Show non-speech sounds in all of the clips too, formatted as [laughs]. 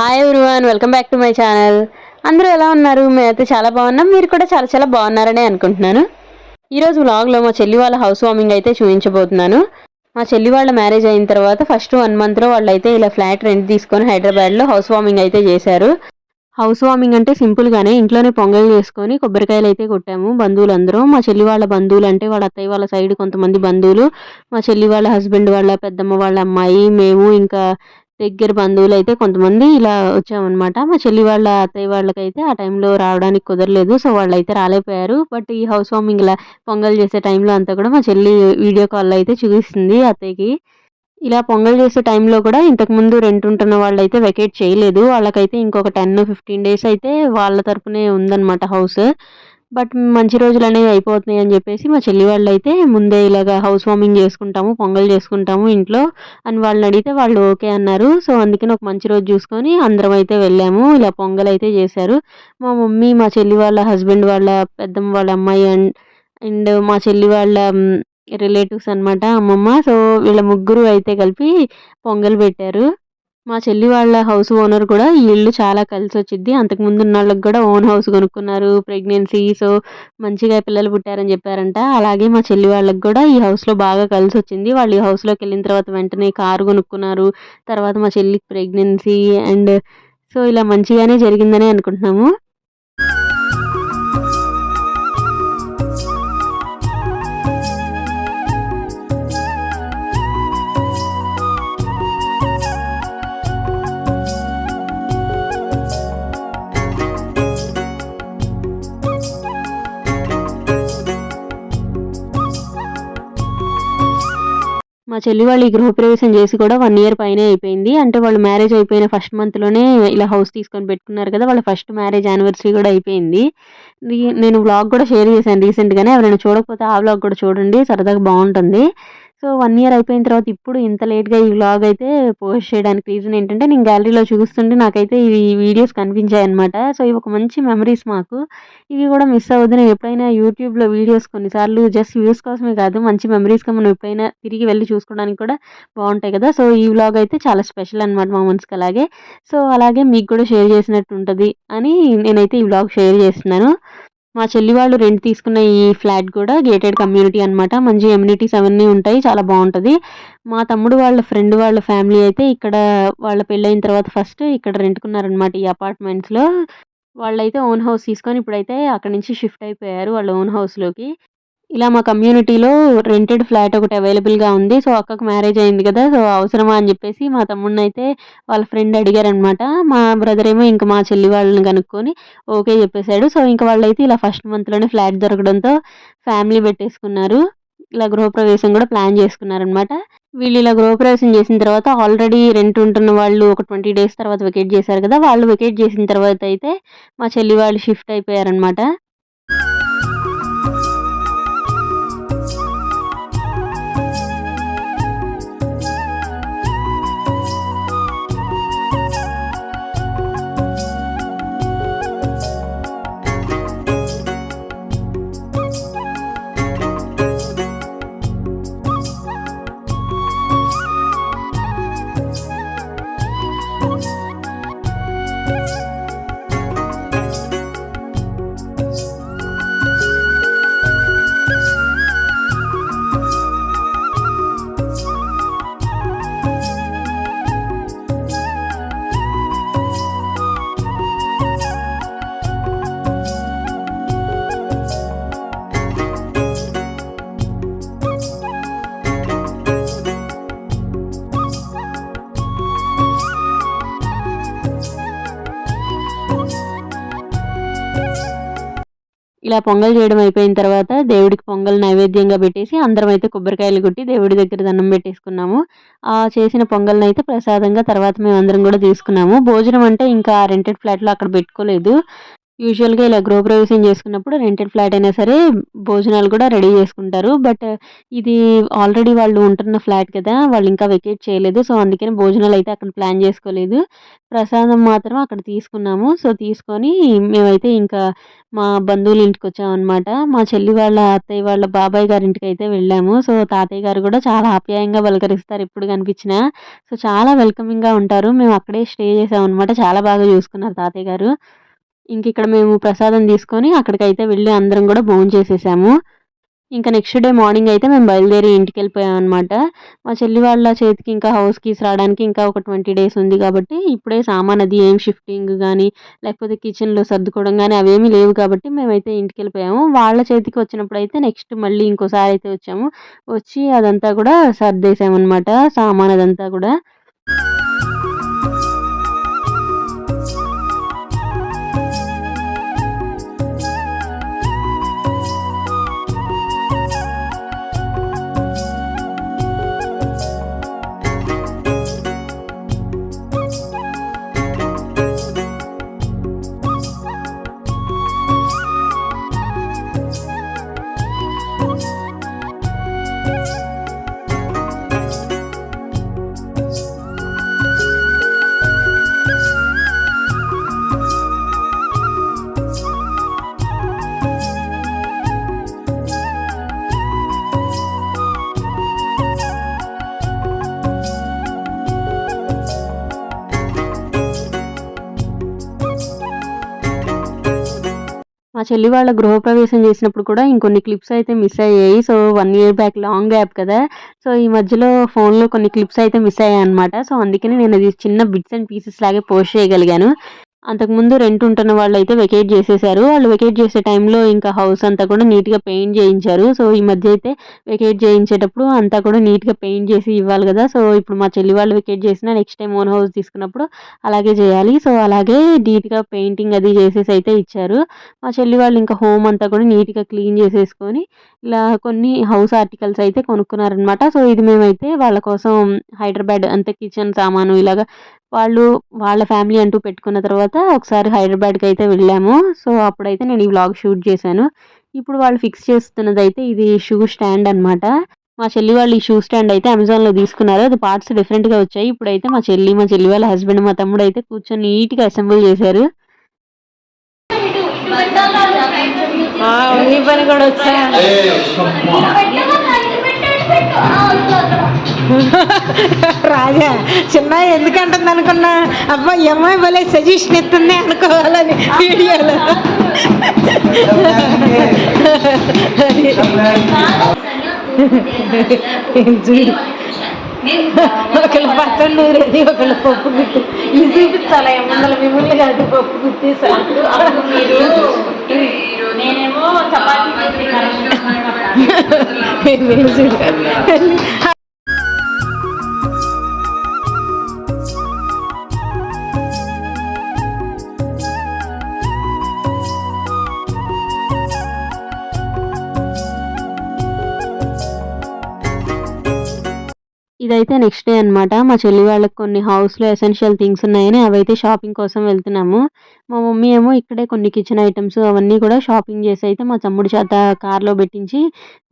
Hi everyone welcome back to my channel అందరూ ఎలా ఉన్నారు? మేమైతే చాలా బాగున్నాం. మీరు కూడా చాలా చాలా బాగున్నారనే అనుకుంటున్నాను. ఈరోజు వ్లాగ్లో మా చెల్లి వాళ్ళ హౌస్ వార్మింగ్ అయితే చూపించబోతున్నాను. మా చెల్లి వాళ్ళ మ్యారేజ్ అయిన తర్వాత ఫస్ట్ వన్ మంత్లో వాళ్ళు అయితే ఇలా ఫ్లాట్ రెంట్ తీసుకొని హైదరాబాద్లో హౌస్ వార్మింగ్ అయితే చేశారు. హౌస్ వార్మింగ్ అంటే సింపుల్గానే ఇంట్లోనే పొంగల్ చేసుకొని కొబ్బరికాయలు అయితే కొట్టాము బంధువులందరూ. మా చెల్లి వాళ్ళ బంధువులు అంటే వాళ్ళ అత్తయ్య వాళ్ళ సైడ్ కొంతమంది బంధువులు. మా చెల్లి వాళ్ళ హస్బెండ్ వాళ్ళ పెద్దమ్మ వాళ్ళ అమ్మాయి మేము ఇంకా దగ్గర బంధువులు అయితే కొంతమంది ఇలా వచ్చామన్నమాట. మా చెల్లి వాళ్ళ అత్తయ్య వాళ్ళకైతే ఆ టైంలో రావడానికి కుదరలేదు సో వాళ్ళు అయితే రాలేకపోయారు. బట్ ఈ హౌస్ వార్మింగ్ ఇలా పొంగల్ చేసే టైంలో అంతా కూడా మా చెల్లి వీడియో కాల్లో అయితే చూపిస్తుంది అత్తయ్యకి. ఇలా పొంగల్ చేసే టైంలో కూడా ఇంతకుముందు రెంట్ ఉంటున్న వాళ్ళు అయితే వెకేట్ చేయలేదు. వాళ్ళకైతే ఇంకొక టెన్ ఫిఫ్టీన్ డేస్ అయితే వాళ్ళ తరపునే ఉందన్నమాట హౌస్. బట్ మంచి రోజులు అనేవి అయిపోతున్నాయి అని చెప్పేసి మా చెల్లి వాళ్ళు అయితే ముందే ఇలాగ హౌస్ వార్మింగ్ చేసుకుంటాము పొంగల్ చేసుకుంటాము ఇంట్లో అని వాళ్ళని అడిగితే వాళ్ళు ఓకే అన్నారు. సో అందుకని ఒక మంచి రోజు చూసుకొని అందరం అయితే వెళ్ళాము. ఇలా పొంగల్ అయితే చేశారు. మా మమ్మీ మా చెల్లి వాళ్ళ హస్బెండ్ వాళ్ళ పెద్దమ్మ వాళ్ళ అమ్మాయి అండ్ అండ్ మా చెల్లి వాళ్ళ రిలేటివ్స్ అనమాట అమ్మమ్మ. సో వీళ్ళ ముగ్గురు అయితే కలిపి పొంగల్ పెట్టారు. మా చెల్లి వాళ్ళ హౌస్ ఓనర్ కూడా ఈ ఇల్లు చాలా కలిసి వచ్చింది అంతకుముందు ఉన్న వాళ్ళకి కూడా ఓన్ హౌస్ కొనుక్కున్నారు ప్రెగ్నెన్సీ. సో మంచిగా పిల్లలు పుట్టారని చెప్పారంట. అలాగే మా చెల్లి వాళ్ళకి కూడా ఈ హౌస్లో బాగా కలిసి వచ్చింది వాళ్ళు ఈ హౌస్లోకి వెళ్ళిన తర్వాత వెంటనే కారు కొనుక్కున్నారు. తర్వాత మా చెల్లికి ప్రెగ్నెన్సీ అండ్ సో ఇలా మంచిగానే జరిగిందని అనుకుంటున్నాము. చెల్లి వాళ్ళు ఈ గృహప్రవేశం చేసి కూడా వన్ ఇయర్ పైనే అయిపోయింది. అంటే వాళ్ళు మ్యారేజ్ అయిపోయిన ఫస్ట్ మంత్లోనే ఇలా హౌస్ తీసుకొని పెట్టుకున్నారు కదా వాళ్ళ ఫస్ట్ మ్యారేజ్ యానివర్సరీ కూడా అయిపోయింది. నేను వ్లాగ్ కూడా షేర్ చేశాను రీసెంట్గానే ఎవరైనా చూడకపోతే ఆ వ్లాగ్ కూడా చూడండి సరదాగా బాగుంటుంది. సో వన్ ఇయర్ అయిపోయిన తర్వాత ఇప్పుడు ఇంత లేట్గా ఈ వ్లాగ్ అయితే పోస్ట్ చేయడానికి రీజన్ ఏంటంటే నేను గ్యాలరీలో చూస్తుంటే నాకైతే ఈ వీడియోస్ కనిపించాయి అనమాట సో ఇవి ఒక మంచి మెమరీస్ మాకు. ఇవి కూడా మిస్ అవ్వద్దు. నేను ఎప్పుడైనా యూట్యూబ్లో వీడియోస్ కొన్నిసార్లు జస్ట్ వ్యూస్ కోసమే కాదు మంచి మెమరీస్గా మనం ఎప్పుడైనా తిరిగి వెళ్ళి చూసుకోవడానికి కూడా బాగుంటాయి కదా. సో ఈ వ్లాగ్ అయితే చాలా స్పెషల్ అనమాట మా మనసుకి అలాగే. సో అలాగే మీకు కూడా షేర్ చేసినట్టు ఉంటుంది అని నేనైతే ఈ వ్లాగ్ షేర్ చేస్తున్నాను. మా చెల్లి వాళ్ళు రెంట్ తీసుకున్న ఈ ఫ్లాట్ కూడా గేటెడ్ కమ్యూనిటీ అనమాట మంచి ఎమ్యూనిటీస్ అవన్నీ ఉంటాయి చాలా బాగుంటుంది. మా తమ్ముడు వాళ్ళ ఫ్రెండ్ వాళ్ళ ఫ్యామిలీ అయితే ఇక్కడ వాళ్ళ పెళ్ళైన తర్వాత ఫస్ట్ ఇక్కడ రెంట్కున్నారనమాట ఈ అపార్ట్మెంట్స్లో వాళ్ళైతే ఓన్ హౌస్ తీసుకొని ఇప్పుడైతే అక్కడ నుంచి షిఫ్ట్ అయిపోయారు వాళ్ళ ఓన్ హౌస్లోకి ఇలా మా కమ్యూనిటీలో రెంటెడ్ ఫ్లాట్ ఒకటి అవైలబుల్గా ఉంది. సో అక్కకు మ్యారేజ్ అయింది కదా సో అవసరమా అని చెప్పేసి మా తమ్ముడిని అయితే వాళ్ళ ఫ్రెండ్ అడిగారనమాట మా బ్రదర్ ఏమో ఇంకా మా చెల్లి వాళ్ళని కనుక్కొని ఓకే చెప్పేశాడు. సో ఇంకా వాళ్ళైతే ఇలా ఫస్ట్ మంత్లోనే ఫ్లాట్ దొరకడంతో ఫ్యామిలీ పెట్టేసుకున్నారు. ఇలా గృహప్రవేశం కూడా ప్లాన్ చేసుకున్నారనమాట వీళ్ళు ఇలా గృహప్రవేశం చేసిన తర్వాత ఆల్రెడీ రెంట్ ఉంటున్న వాళ్ళు ఒక ట్వంటీ డేస్ తర్వాత వెకేట్ చేశారు కదా వాళ్ళు వెకేట్ చేసిన తర్వాత అయితే మా చెల్లి వాళ్ళు షిఫ్ట్ అయిపోయారనమాట ఇలా పొంగల్ చేయడం అయిపోయిన తర్వాత దేవుడికి పొంగల్ నైవేద్యంగా పెట్టేసి అందరం అయితే కొబ్బరికాయలు కొట్టి దేవుడి దగ్గర దండం పెట్టేసుకున్నాము. ఆ చేసిన పొంగల్ని అయితే ప్రసాదంగా తర్వాత మేము అందరం కూడా తీసుకున్నాము. భోజనం అంటే ఇంకా రెంటెడ్ ఫ్లాట్లో అక్కడ పెట్టుకోలేదు. యూజువల్‌గా ఇలా గృహప్రవేశం చేసుకున్నప్పుడు రెంటెడ్ ఫ్లాట్ అయినా సరే భోజనాలు కూడా రెడీ చేసుకుంటారు. బట్ ఇది ఆల్రెడీ వాళ్ళు ఉంటున్న ఫ్లాట్ కదా! వాళ్ళు ఇంకా వెకేట్ చేయలేదు. సో, అందుకని భోజనాలు అయితే అక్కడ ప్లాన్ చేసుకోలేదు. ప్రసాదం మాత్రం అక్కడ తీసుకున్నాము. సో, తీసుకొని మేమైతే ఇంకా మా బంధువుల వచ్చామన్నమాట మా చెల్లి వాళ్ళ అత్తయ్య వాళ్ళ బాబాయ్ గారింటికైతే వెళ్ళాము. సో, తాతయ్య గారు కూడా చాలా ఆప్యాయంగా పలకరిస్తారు ఎప్పుడు కనిపించినా. సో, చాలా వెల్కమింగ్‌గా ఉంటారు. మేము అక్కడే స్టే చేసామన్నమాట చాలా బాగా చూసుకున్నారు తాతయ్య గారు. ఇంక ఇక్కడ మేము ప్రసాదం తీసుకొని అక్కడికైతే వెళ్ళి అందరం కూడా భోంచేసేసాము. ఇంకా నెక్స్ట్ డే మార్నింగ్ అయితే మేము బయలుదేరి ఇంటికెళ్ళిపోయామనమాట. మా చెల్లి వాళ్ళ చేతికి ఇంకా హౌస్ కీస్ రావడానికి ఇంకా ఒక 20 డేస్ ఉంది కాబట్టి ఇప్పుడే సామాన్ అది ఏం షిఫ్టింగ్ కానీ లేకపోతే కిచెన్‌లో సర్దుకోవడం కానీ అవేమీ లేవు కాబట్టి మేమైతే ఇంటికెళ్ళిపోయాము. వాళ్ళ చేతికి వచ్చినప్పుడు అయితే నెక్స్ట్ మళ్ళీ ఇంకోసారి అయితే వచ్చాము. వచ్చి అదంతా కూడా సర్దేశామనమాట. సామాన్ అదంతా కూడా. మా చెల్లి వాళ్ళ గృహప్రవేశం చేసినప్పుడు కూడా ఇంకొన్ని క్లిప్స్ అయితే మిస్ అయ్యాయి. So, one year back long gap కదా! సో, ఈ మధ్యలో ఫోన్‌లో కొన్ని క్లిప్స్ అయితే మిస్ అయ్యాయి అనమాట సో, అందుకని నేను అది చిన్న బిట్స్ అండ్ పీసెస్ లాగే పోస్ట్ చేయగలిగాను. అంతకుముందు రెంట్ ఉంటున్న వాళ్ళైతే వెకేట్ చేసేసారు. వాళ్ళు వెకేట్ చేసే టైంలో ఇంకా హౌస్ అంతా కూడా నీట్‌గా పెయింట్ చేయించారు. సో, ఈ మధ్య అయితే వెకేట్ చేయించేటప్పుడు అంతా కూడా నీట్‌గా పెయింట్ చేసి ఇవ్వాలి కదా! సో, ఇప్పుడు మా చెల్లి వాళ్ళు వెకేట్ చేసినా నెక్స్ట్ టైం ఓన్ హౌస్ తీసుకున్నప్పుడు అలాగే చేయాలి. సో, అలాగే నీట్‌గా పెయింటింగ్ అది చేసేసి అయితే ఇచ్చారు. మా చెల్లి వాళ్ళు ఇంకా హోమ్ అంతా కూడా నీట్‌గా క్లీన్ చేసేసుకొని ఇలా కొన్ని హౌస్ ఆర్టికల్స్ అయితే కొనుక్కున్నారనమాట. సో, ఇది మేమైతే వాళ్ళ కోసం హైదరాబాద్ అంతే కిచెన్ సామాను ఇలాగ వాళ్ళు వాళ్ళ ఫ్యామిలీ అంటూ పెట్టుకున్న తర్వాత ఒకసారి హైదరాబాద్‌కైతే వెళ్ళాము. సో, అప్పుడైతే నేను ఈ వ్లాగ్ షూట్ చేశాను. ఇప్పుడు వాళ్ళు ఫిక్స్ చేస్తున్నదైతే ఇది షూ స్టాండ్ అనమాట. మా చెల్లి వాళ్ళు ఈ షూ స్టాండ్ అయితే అమెజాన్‌లో తీసుకున్నారు. అది పార్ట్స్ డిఫరెంట్‌గా వచ్చాయి. ఇప్పుడైతే మా చెల్లి, మా చెల్లి వాళ్ళ హస్బెండ్, మా తమ్ముడైతే కూర్చొని నీట్‌గా అసెంబుల్ చేశారు. పని కూడా వచ్చా రాజా చిన్న ఎందుకంటుంది అనుకున్నా? అబ్బా ఈ అమ్మాయి భలే సజెషన్ ఇస్తుంది అనుకోవాలని వీడియోలో. చూడు ఒకళ్ళు పచ్చడి నూరేది ఒకళ్ళు పప్పు గుత్తి. ఇది చూపించాలి ముందర మిమ్మల్ని కాదు పప్పు గుత్తి నేనేమో చపాతీ చూడు [laughs] [laughs] ఇదైతే నెక్స్ట్ డే అనమాట. మా చెల్లి వాళ్ళకి కొన్ని హౌస్‌లో ఎసెన్షియల్ థింగ్స్ ఉన్నాయని అవైతే షాపింగ్ కోసం వెళ్తున్నాము. మా మమ్మీ ఏమో ఇక్కడే కొన్ని కిచెన్ ఐటమ్స్ అవన్నీ కూడా షాపింగ్ చేసి అయితే మా తమ్ముడి చేత కార్‌లో పెట్టించి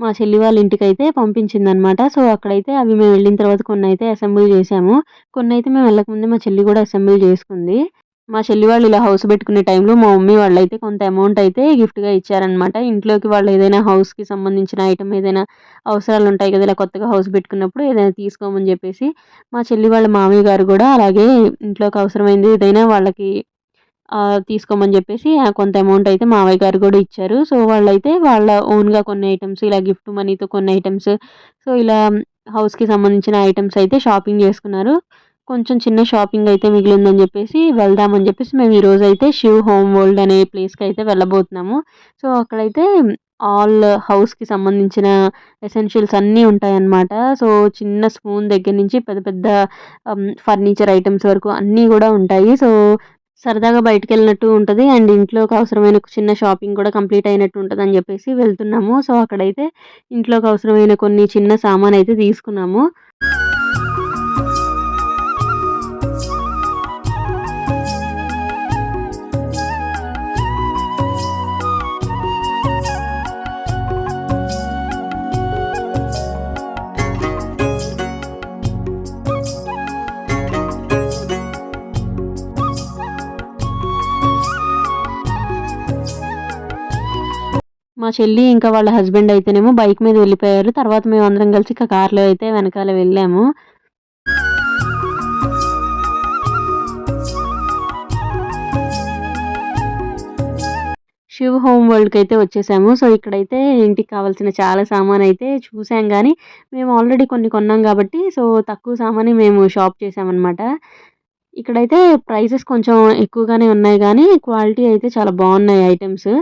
మా చెల్లి వాళ్ళ ఇంటికైతే పంపించిందనమాట. సో, అక్కడైతే అవి మేము వెళ్ళిన తర్వాత కొన్ని అయితే అసెంబ్లీ అసెంబుల్ కొన్ని అయితే మేము వెళ్ళకముందే మా చెల్లి కూడా అసెంబుల్ చేసుకుంది. మా చెల్లి వాళ్ళు ఇలా హౌస్ పెట్టుకునే టైంలో మా మమ్మీ వాళ్ళు అయితే కొంత అమౌంట్ అయితే గిఫ్ట్‌గా ఇచ్చారనమాట. ఇంట్లోకి వాళ్ళు ఏదైనా హౌస్‌కి సంబంధించిన ఐటమ్ ఏదైనా అవసరాలు ఉంటాయి కదా! ఇలా కొత్తగా హౌస్ పెట్టుకున్నప్పుడు ఏదైనా తీసుకోమని చెప్పేసి మా చెల్లి వాళ్ళ మామయ్య గారు కూడా అలాగే ఇంట్లోకి అవసరమైంది ఏదైనా వాళ్ళకి తీసుకోమని చెప్పేసి కొంత అమౌంట్ అయితే మావయ్య గారు కూడా ఇచ్చారు. సో, వాళ్ళైతే వాళ్ళ ఓన్‌గా కొన్ని ఐటమ్స్ ఇలా గిఫ్ట్ మనీతో కొన్ని ఐటమ్స్ సో, ఇలా హౌస్‌కి సంబంధించిన ఐటమ్స్ అయితే షాపింగ్ చేసుకున్నారు. కొంచెం చిన్న షాపింగ్ అయితే మిగిలిందని చెప్పేసి వెళ్దామని చెప్పేసి మేము ఈరోజు అయితే శివ్ హోమ్ వరల్డ్ అనే ప్లేస్కి అయితే వెళ్ళబోతున్నాము. సో, అక్కడైతే ఆల్ హౌస్‌కి సంబంధించిన ఎసెన్షియల్స్ అన్నీ ఉంటాయన్నమాట. సో, చిన్న స్పూన్ దగ్గర నుంచి పెద్ద పెద్ద ఫర్నిచర్ ఐటమ్స్ వరకు అన్నీ కూడా ఉంటాయి. సో, సరదాగా బయటికెళ్ళినట్టు ఉంటుంది అండ్ ఇంట్లోకి అవసరమైన చిన్న షాపింగ్ కూడా కంప్లీట్ అయినట్టు ఉంటుంది అని చెప్పేసి వెళ్తున్నాము. సో, అక్కడైతే ఇంట్లోకి అవసరమైన కొన్ని చిన్న సామాన్ అయితే తీసుకున్నాము. మా చెల్లి ఇంకా వాళ్ళ హస్బెండ్ అయితేనేమో బైక్ మీద వెళ్ళిపోయారు. తర్వాత మేము అందరం కలిసి ఇక కార్లో అయితే వెనకాల వెళ్ళాము. శివ్ హోమ్ వరల్డ్కి అయితే వచ్చేసాము. సో ఇక్కడైతే ఇంటికి కావాల్సిన చాలా సామాన్ అయితే చూసాం కానీ మేము ఆల్రెడీ కొన్ని కొన్నాం కాబట్టి సో తక్కువ సామాన్ మేము షాప్ చేసామన్నమాట. ఇక్కడైతే ప్రైసెస్ కొంచెం ఎక్కువగానే ఉన్నాయి కానీ క్వాలిటీ అయితే చాలా బాగున్నాయి ఐటమ్స్.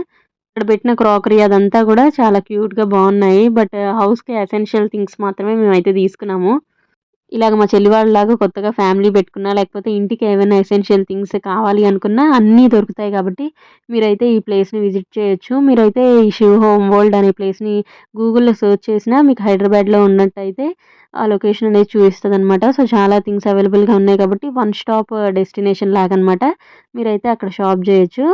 ఇక్కడ పెట్టిన క్రాకరీ అదంతా కూడా చాలా క్యూట్గా బాగున్నాయి. బట్ హౌస్కి ఎసెన్షియల్ థింగ్స్ మాత్రమే మేమైతే తీసుకున్నాము. ఇలాగ మా చెల్లి వాళ్ళలాగా కొత్తగా ఫ్యామిలీ పెట్టుకున్నా లేకపోతే ఇంటికి ఏమైనా ఎసెన్షియల్ థింగ్స్ కావాలి అనుకున్నా అన్నీ దొరుకుతాయి కాబట్టి మీరైతే ఈ ప్లేస్ని విజిట్ చేయొచ్చు. మీరైతే ఈ శివ్ హోమ్ వరల్డ్ అనే ప్లేస్ని గూగుల్లో సెర్చ్ చేసినా మీకు హైదరాబాద్లో ఉన్నట్టయితే ఆ లొకేషన్ అనేది చూపిస్తుంది అనమాట సో చాలా థింగ్స్ అవైలబుల్గా ఉన్నాయి కాబట్టి వన్ స్టాప్ డెస్టినేషన్ లాగా మీరైతే అక్కడ షాప్ చేయొచ్చు.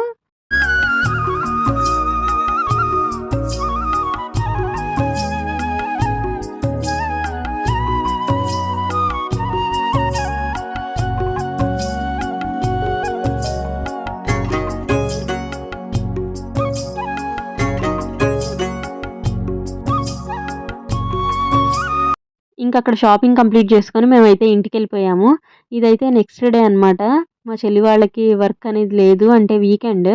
ఇంకా అక్కడ షాపింగ్ కంప్లీట్ చేసుకొని మేమైతే ఇంటికి వెళ్ళిపోయాము ఇదైతే నెక్స్ట్ డే అనమాట మా చెల్లి వాళ్ళకి వర్క్ అనేది లేదు అంటే వీకెండ్.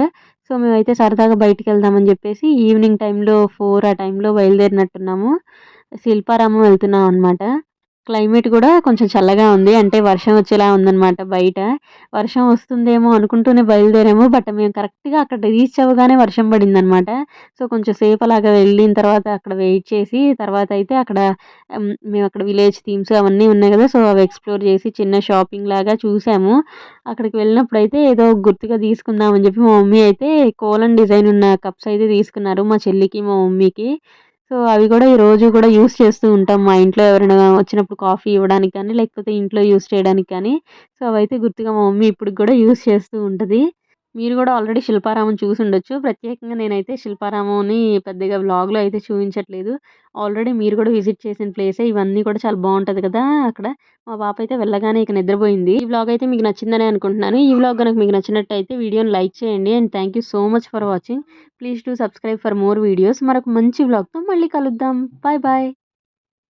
సో మేమైతే సరదాగా బయటికి వెళ్దామని చెప్పేసి ఈవినింగ్ టైంలో ఫోర్ ఆ టైంలో బయలుదేరినట్టున్నాము. శిల్పారామం వెళ్తున్నాం అనమాట క్లైమేట్ కూడా కొంచెం చల్లగా ఉంది. అంటే వర్షం వచ్చేలా ఉందన్నమాట బయట. వర్షం వస్తుందేమో అనుకుంటూనే బయలుదేరాము. బట్ మేము కరెక్ట్గా అక్కడ రీచ్ అవ్వగానే వర్షం పడిందనమాట సో కొంచెం సేపు అలాగా వెళ్ళిన తర్వాత అక్కడ వెయిట్ చేసి తర్వాత అయితే అక్కడ మేము అక్కడ విలేజ్ థీమ్స్ అవన్నీ ఉన్నాయి కదా. సో అవి ఎక్స్ప్లోర్ చేసి చిన్న షాపింగ్ లాగా చూసాము. అక్కడికి వెళ్ళినప్పుడు అయితే ఏదో గుర్తుగా తీసుకుందాం అని చెప్పి మా మమ్మీ అయితే కోలన్ డిజైన్ ఉన్న కప్స్ అయితే తీసుకున్నారు మా చెల్లికి మా మమ్మీకి. సో అవి కూడా ఈ రోజు కూడా యూస్ చేస్తూ ఉంటాం. మా ఇంట్లో ఎవరైనా వచ్చినప్పుడు కాఫీ ఇవ్వడానికి కానీ లేకపోతే ఇంట్లో యూస్ చేయడానికి కానీ. సో అవైతే గుర్తుగా మా మమ్మీ ఇప్పుడు కూడా యూస్ చేస్తూ ఉంటుంది. మీరు కూడా ఆల్రెడీ శిల్పారామం చూసి ఉండొచ్చు ప్రత్యేకంగా నేనైతే శిల్పారామంని పెద్దగా వ్లాగ్లో అయితే చూపించట్లేదు. ఆల్రెడీ మీరు కూడా విజిట్ చేసిన ప్లేసే. ఇవన్నీ కూడా చాలా బాగుంటుంది కదా అక్కడ. మా పాప అయితే వెళ్ళగానే ఇక నిద్రపోయింది. ఈ వ్లాగ్ అయితే మీకు నచ్చిందని అనుకుంటున్నాను. ఈ వ్లాగ్ కనుక మీకు నచ్చినట్టయితే వీడియోని లైక్ చేయండి. And thank you so much for watching. Please to subscribe for more videos. మరొక మంచి వ్లాగ్తో మళ్ళీ కలుద్దాం. Bye bye.